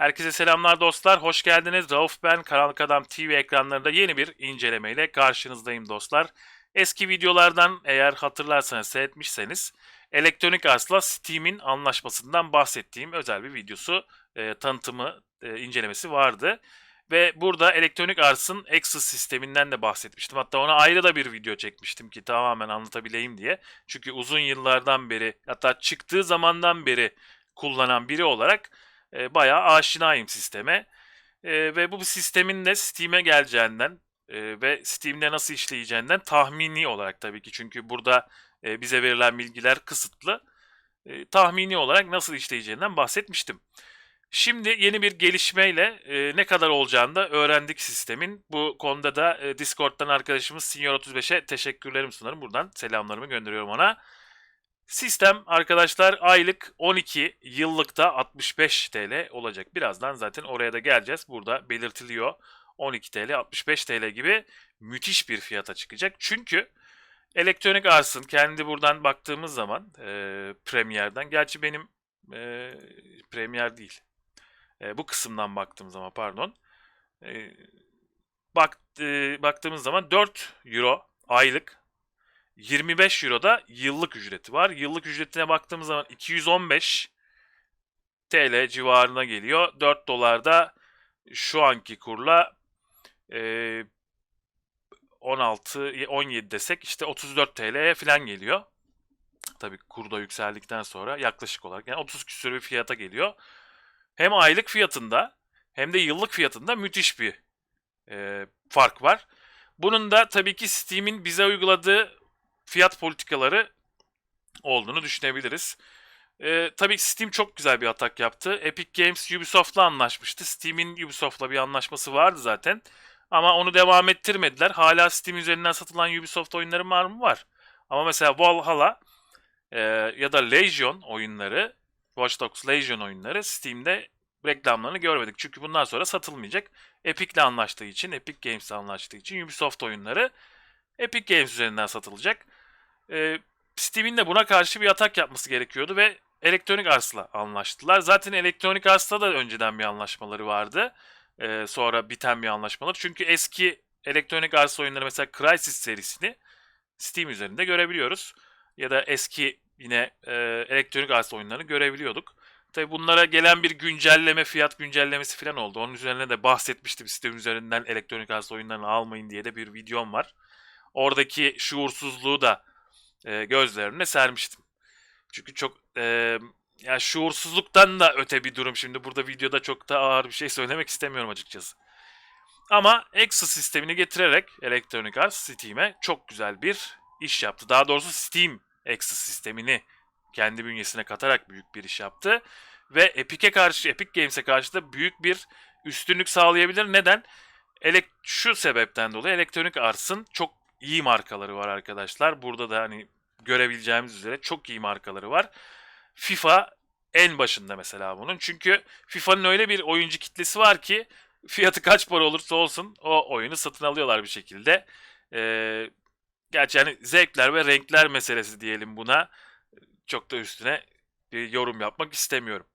Herkese selamlar dostlar. Hoş geldiniz. Rauf ben. Karanlık Adam TV ekranlarında yeni bir incelemeyle karşınızdayım dostlar. Eski videolardan eğer hatırlarsanız seyretmişseniz Elektronik Arts'la Steam'in anlaşmasından bahsettiğim özel bir videosu, e, tanıtımı, e, incelemesi vardı. Ve burada Elektronik Arts'ın Access sisteminden de bahsetmiştim. Hatta ona ayrı da bir video çekmiştim ki tamamen anlatabileyim diye. Çünkü uzun yıllardan beri hatta çıktığı zamandan beri kullanan biri olarak e, bayağı aşinayım sisteme. E, ve bu sistemin de Steam'e geleceğinden e, ve Steam'de nasıl işleyeceğinden tahmini olarak tabii ki çünkü burada e, bize verilen bilgiler kısıtlı. E, tahmini olarak nasıl işleyeceğinden bahsetmiştim. Şimdi yeni bir gelişmeyle e, ne kadar olacağını da öğrendik sistemin. Bu konuda da e, Discord'dan arkadaşımız Senior35'e teşekkürlerimi sunarım. Buradan selamlarımı gönderiyorum ona. Sistem arkadaşlar aylık 12, yıllıkta 65 TL olacak. Birazdan zaten oraya da geleceğiz. Burada belirtiliyor 12 TL, 65 TL gibi müthiş bir fiyata çıkacak. Çünkü Elektronik Arts'ın kendi buradan baktığımız zaman e, Premier'den, gerçi benim e, Premier değil, e, bu kısımdan baktığım zaman pardon, e, bak, e, baktığımız zaman 4 Euro aylık 25 Euro da yıllık ücreti var. Yıllık ücretine baktığımız zaman 215 TL civarına geliyor. 4 dolar da şu anki kurla e, 16 17 desek işte 34 TL'ye falan geliyor. Tabii kurda yükseldikten sonra yaklaşık olarak yani 30 küsur bir fiyata geliyor. Hem aylık fiyatında hem de yıllık fiyatında müthiş bir e, fark var. Bunun da tabii ki Steam'in bize uyguladığı fiyat politikaları olduğunu düşünebiliriz. Ee, tabii Steam çok güzel bir atak yaptı. Epic Games Ubisoft'la anlaşmıştı. Steam'in Ubisoft'la bir anlaşması vardı zaten. Ama onu devam ettirmediler. Hala Steam üzerinden satılan Ubisoft oyunları var mı? Var. Ama mesela Valhalla e, ya da Legion oyunları, Watch Dogs Legion oyunları Steam'de reklamlarını görmedik. Çünkü bundan sonra satılmayacak. Epic'le anlaştığı için, Epic Games'le anlaştığı için Ubisoft oyunları Epic Games üzerinden satılacak. Ee, Steam'in de buna karşı bir atak yapması gerekiyordu ve Electronic Arts'la anlaştılar. Zaten Electronic Arts'la da önceden bir anlaşmaları vardı. Ee, sonra biten bir anlaşmalar. Çünkü eski Electronic Arts oyunları mesela Crysis serisini Steam üzerinde görebiliyoruz. Ya da eski yine e, Electronic Arts oyunlarını görebiliyorduk. Tabi bunlara gelen bir güncelleme, fiyat güncellemesi falan oldu. Onun üzerine de bahsetmiştim. Steam üzerinden Electronic Arts oyunlarını almayın diye de bir videom var. Oradaki şuursuzluğu da e, gözlerine sermiştim. Çünkü çok e, ya şuursuzluktan da öte bir durum. Şimdi burada videoda çok da ağır bir şey söylemek istemiyorum açıkçası. Ama Access sistemini getirerek Electronic Arts Steam'e çok güzel bir iş yaptı. Daha doğrusu Steam Access sistemini kendi bünyesine katarak büyük bir iş yaptı. Ve Epic'e karşı, Epic Games'e karşı da büyük bir üstünlük sağlayabilir. Neden? Elek şu sebepten dolayı Electronic Arts'ın çok iyi markaları var arkadaşlar. Burada da hani görebileceğimiz üzere çok iyi markaları var. FIFA en başında mesela bunun. Çünkü FIFA'nın öyle bir oyuncu kitlesi var ki fiyatı kaç para olursa olsun o oyunu satın alıyorlar bir şekilde. Ee, gerçi yani zevkler ve renkler meselesi diyelim buna. Çok da üstüne bir yorum yapmak istemiyorum.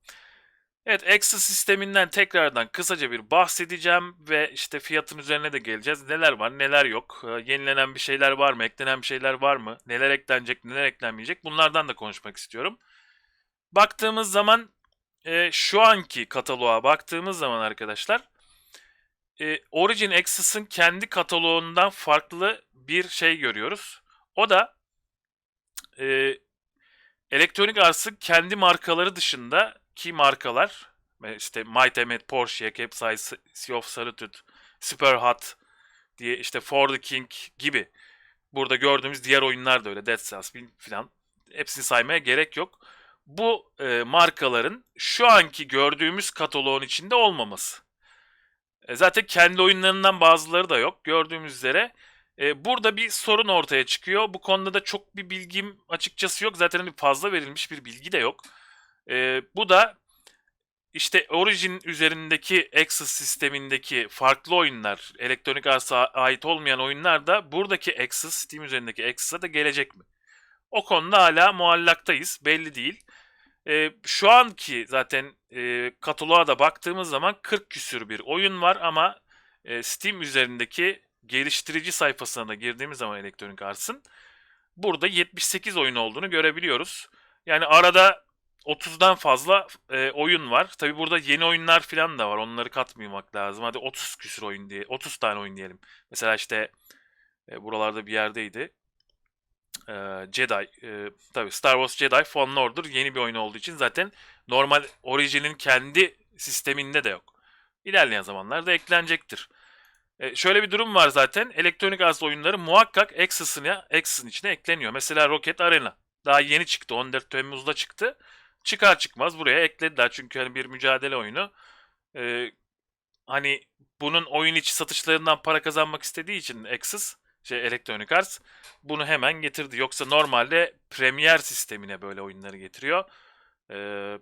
Evet, Access sisteminden tekrardan kısaca bir bahsedeceğim ve işte fiyatın üzerine de geleceğiz. Neler var, neler yok, ee, yenilenen bir şeyler var mı, eklenen bir şeyler var mı, neler eklenecek, neler eklenmeyecek bunlardan da konuşmak istiyorum. Baktığımız zaman e, şu anki kataloğa baktığımız zaman arkadaşlar e, Origin Access'ın kendi kataloğundan farklı bir şey görüyoruz. O da e, Electronic Arts'ın kendi markaları dışında ki markalar işte Might Emet, Porsche, Capsize, Sea of Solitude, Super Hot diye işte For the King gibi burada gördüğümüz diğer oyunlar da öyle Dead Cells falan hepsini saymaya gerek yok. Bu e, markaların şu anki gördüğümüz kataloğun içinde olmaması. E, zaten kendi oyunlarından bazıları da yok. Gördüğümüz üzere e, burada bir sorun ortaya çıkıyor. Bu konuda da çok bir bilgim açıkçası yok. Zaten hani fazla verilmiş bir bilgi de yok. E, bu da işte Origin üzerindeki Access sistemindeki farklı oyunlar, Electronic Arts'a ait olmayan oyunlar da buradaki Access, Steam üzerindeki Access'a da gelecek mi? O konuda hala muallaktayız. Belli değil. E, şu anki zaten e, kataloğa da baktığımız zaman 40 küsür bir oyun var ama e, Steam üzerindeki geliştirici sayfasına da girdiğimiz zaman Electronic Arts'ın burada 78 oyun olduğunu görebiliyoruz. Yani arada 30'dan fazla e, oyun var. Tabi burada yeni oyunlar falan da var. Onları katmamak lazım. Hadi 30 küsür oyun diye 30 tane oyun diyelim. Mesela işte e, buralarda bir yerdeydi. E, Jedi e, tabi Star Wars Jedi Fallen Order yeni bir oyun olduğu için zaten normal orijinin kendi sisteminde de yok. İlerleyen zamanlarda eklenecektir. E, şöyle bir durum var zaten. Elektronik Arts oyunları muhakkak Access'ın Access'ın içine ekleniyor. Mesela Rocket Arena. Daha yeni çıktı. 14 Temmuz'da çıktı. Çıkar çıkmaz buraya eklediler. Çünkü hani bir mücadele oyunu. E, hani bunun oyun içi satışlarından para kazanmak istediği için Access, şey Electronic Arts bunu hemen getirdi. Yoksa normalde Premier sistemine böyle oyunları getiriyor. E,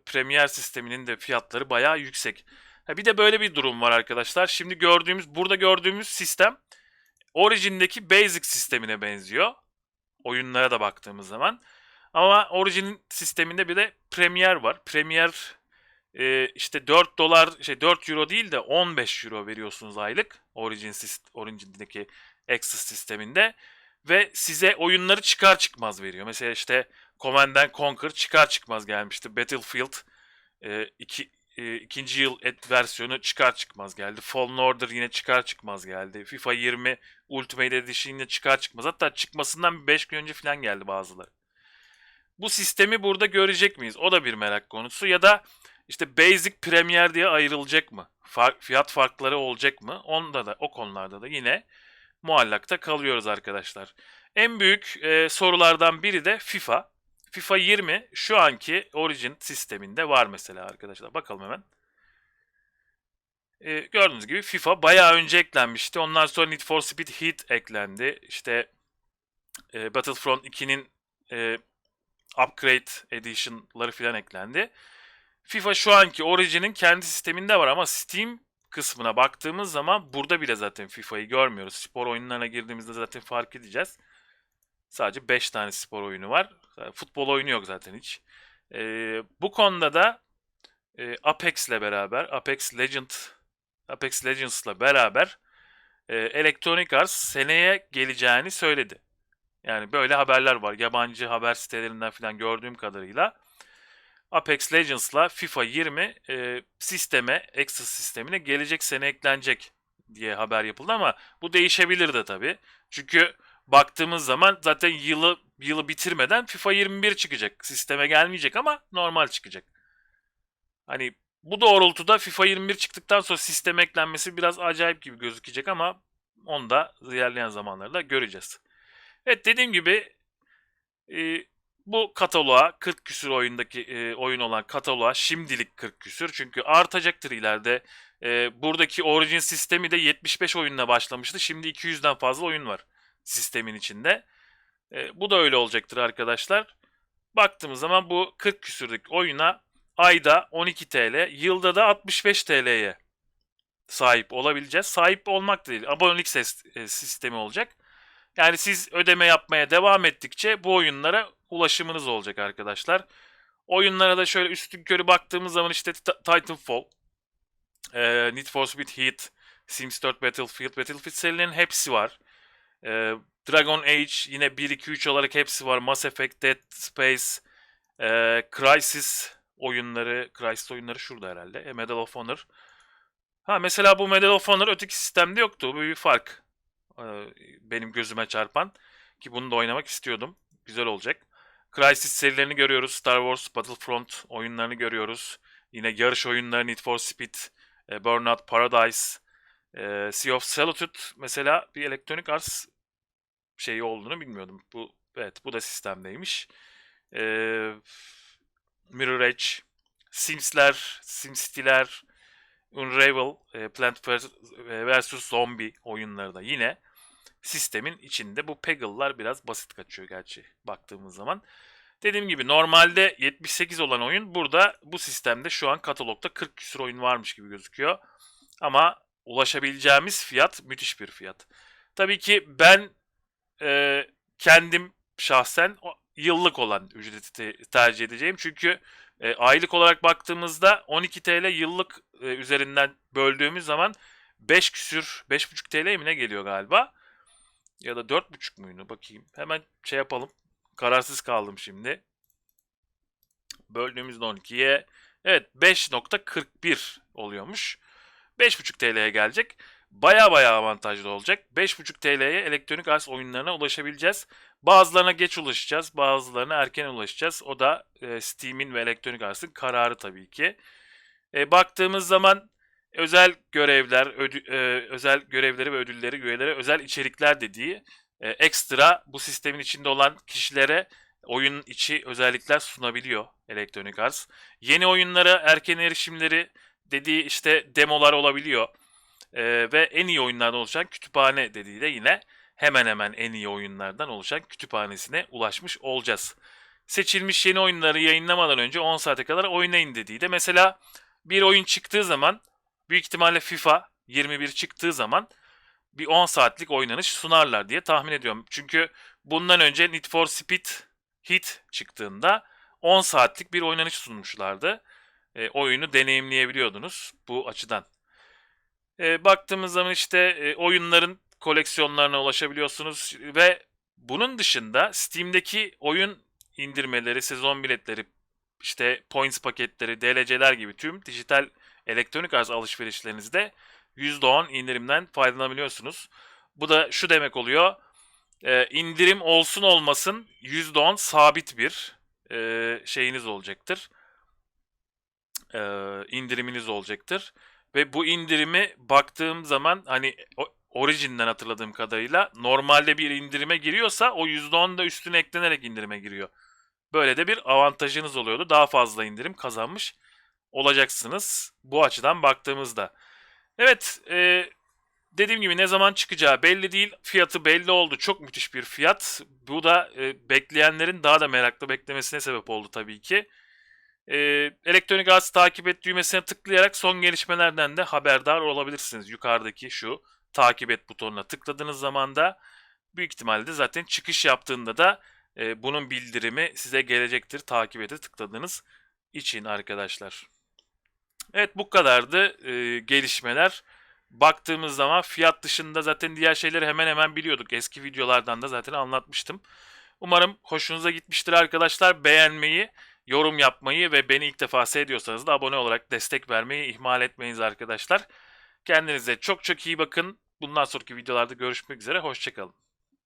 Premier sisteminin de fiyatları bayağı yüksek. Ha bir de böyle bir durum var arkadaşlar. Şimdi gördüğümüz, burada gördüğümüz sistem Origin'deki Basic sistemine benziyor. Oyunlara da baktığımız zaman. Ama Origin sisteminde bir de Premier var. Premier e, işte 4 dolar, şey 4 euro değil de 15 euro veriyorsunuz aylık. Origin Origin'deki Access sisteminde. Ve size oyunları çıkar çıkmaz veriyor. Mesela işte Command Conquer çıkar çıkmaz gelmişti. Battlefield e, 2 e, ikinci yıl et versiyonu çıkar çıkmaz geldi. Fallen Order yine çıkar çıkmaz geldi. FIFA 20 Ultimate Edition yine çıkar çıkmaz. Hatta çıkmasından 5 gün önce falan geldi bazıları. Bu sistemi burada görecek miyiz? O da bir merak konusu. Ya da işte Basic Premier diye ayrılacak mı? Far, fiyat farkları olacak mı? Onda da o konularda da yine muallakta kalıyoruz arkadaşlar. En büyük e, sorulardan biri de FIFA. FIFA 20 şu anki Origin sisteminde var mesela arkadaşlar. Bakalım hemen. Ee, gördüğünüz gibi FIFA bayağı önce eklenmişti. Ondan sonra Need for Speed Heat eklendi. İşte e, Battlefront 2'nin e, Upgrade Edition'ları falan eklendi. FIFA şu anki Origin'in kendi sisteminde var ama Steam kısmına baktığımız zaman burada bile zaten FIFA'yı görmüyoruz. Spor oyunlarına girdiğimizde zaten fark edeceğiz. Sadece 5 tane spor oyunu var. Futbol oyunu yok zaten hiç. Ee, bu konuda da e, Apex ile beraber, Apex Legend, Apex Legends'la beraber e, Electronic Arts seneye geleceğini söyledi. Yani böyle haberler var. Yabancı haber sitelerinden falan gördüğüm kadarıyla. Apex Legends'la FIFA 20 e, sisteme, Access sistemine gelecek sene eklenecek diye haber yapıldı ama bu değişebilir de tabii. Çünkü baktığımız zaman zaten yılı yılı bitirmeden FIFA 21 çıkacak. Sisteme gelmeyecek ama normal çıkacak. Hani bu doğrultuda FIFA 21 çıktıktan sonra sisteme eklenmesi biraz acayip gibi gözükecek ama onu da ilerleyen zamanlarda göreceğiz. Evet dediğim gibi e, bu kataloğa 40 küsür oyundaki e, oyun olan kataloğa şimdilik 40 küsür çünkü artacaktır ileride. E, buradaki Origin sistemi de 75 oyunla başlamıştı. Şimdi 200'den fazla oyun var sistemin içinde. E, bu da öyle olacaktır arkadaşlar. Baktığımız zaman bu 40 küsürlük oyuna ayda 12 TL, yılda da 65 TL'ye sahip olabileceğiz. Sahip olmak değil, abonelik e, sistemi olacak. Yani siz ödeme yapmaya devam ettikçe bu oyunlara ulaşımınız olacak arkadaşlar. Oyunlara da şöyle üstün körü baktığımız zaman işte Titanfall, e, Need for Speed Heat, Sims 4 Battlefield, Battlefield serilerinin hepsi var. E, Dragon Age yine 1-2-3 olarak hepsi var. Mass Effect, Dead Space, e, Crysis oyunları, Crysis oyunları şurada herhalde. E, Medal of Honor. Ha mesela bu Medal of Honor öteki sistemde yoktu. Bu bir fark. E, benim gözüme çarpan. Ki bunu da oynamak istiyordum. Güzel olacak. Crysis serilerini görüyoruz. Star Wars Battlefront oyunlarını görüyoruz. Yine yarış oyunları Need for Speed, e, Burnout Paradise, e, Sea of Solitude mesela bir Electronic Arts şeyi olduğunu bilmiyordum. Bu evet bu da sistemdeymiş. Ee, Mirror Edge, Sims'ler, SimCity'ler, Unravel, e, Plant vs. Zombie oyunları da yine sistemin içinde. Bu Peggle'lar biraz basit kaçıyor gerçi baktığımız zaman. Dediğim gibi normalde 78 olan oyun burada bu sistemde şu an katalogda 40 küsur oyun varmış gibi gözüküyor. Ama ulaşabileceğimiz fiyat müthiş bir fiyat. Tabii ki ben e, kendim şahsen yıllık olan ücreti te- tercih edeceğim. Çünkü E, aylık olarak baktığımızda 12 TL yıllık e, üzerinden böldüğümüz zaman 5 küsür 5,5 TL mi ne geliyor galiba? Ya da 4,5 muydu bakayım. Hemen şey yapalım. Kararsız kaldım şimdi. Böldüğümüzde 12'ye evet 5.41 oluyormuş. 5,5 TL'ye gelecek. Baya baya avantajlı olacak. 5,5 TL'ye elektronik arz oyunlarına ulaşabileceğiz. Bazılarına geç ulaşacağız, bazılarına erken ulaşacağız. O da e, Steam'in ve elektronik arzın kararı tabii ki. E, baktığımız zaman özel görevler, ödü- e, özel görevleri ve ödülleri, üyelere özel içerikler dediği e, ekstra bu sistemin içinde olan kişilere oyun içi özellikler sunabiliyor elektronik arz. Yeni oyunlara erken erişimleri dediği işte demolar olabiliyor. E, ve en iyi oyunlardan oluşan kütüphane dediği de yine hemen hemen en iyi oyunlardan oluşan kütüphanesine ulaşmış olacağız. Seçilmiş yeni oyunları yayınlamadan önce 10 saate kadar oynayın dediği de mesela bir oyun çıktığı zaman büyük ihtimalle FIFA 21 çıktığı zaman bir 10 saatlik oynanış sunarlar diye tahmin ediyorum. Çünkü bundan önce Need for Speed Heat çıktığında 10 saatlik bir oynanış sunmuşlardı. E, oyunu deneyimleyebiliyordunuz bu açıdan. E, baktığımız zaman işte e, oyunların koleksiyonlarına ulaşabiliyorsunuz ve bunun dışında Steam'deki oyun indirmeleri, sezon biletleri, işte points paketleri, DLC'ler gibi tüm dijital elektronik arz alışverişlerinizde %10 indirimden faydalanabiliyorsunuz. Bu da şu demek oluyor. e, indirim olsun olmasın %10 sabit bir e, şeyiniz olacaktır. E, indiriminiz olacaktır. Ve bu indirimi baktığım zaman hani o- Origin'den hatırladığım kadarıyla normalde bir indirime giriyorsa o %10 da üstüne eklenerek indirime giriyor. Böyle de bir avantajınız oluyordu. Daha fazla indirim kazanmış olacaksınız bu açıdan baktığımızda. Evet, e, dediğim gibi ne zaman çıkacağı belli değil. Fiyatı belli oldu. Çok müthiş bir fiyat. Bu da e, bekleyenlerin daha da meraklı beklemesine sebep oldu tabii ki. E, elektronik arz takip et düğmesine tıklayarak son gelişmelerden de haberdar olabilirsiniz. Yukarıdaki şu takip et butonuna tıkladığınız zaman da büyük ihtimalle zaten çıkış yaptığında da e, bunun bildirimi size gelecektir takip ete tıkladığınız için arkadaşlar. Evet bu kadardı e, gelişmeler. Baktığımız zaman fiyat dışında zaten diğer şeyleri hemen hemen biliyorduk. Eski videolardan da zaten anlatmıştım. Umarım hoşunuza gitmiştir arkadaşlar. Beğenmeyi, yorum yapmayı ve beni ilk defa seyrediyorsanız da abone olarak destek vermeyi ihmal etmeyiniz arkadaşlar. Kendinize çok çok iyi bakın. Bundan sonraki videolarda görüşmek üzere. Hoşçakalın.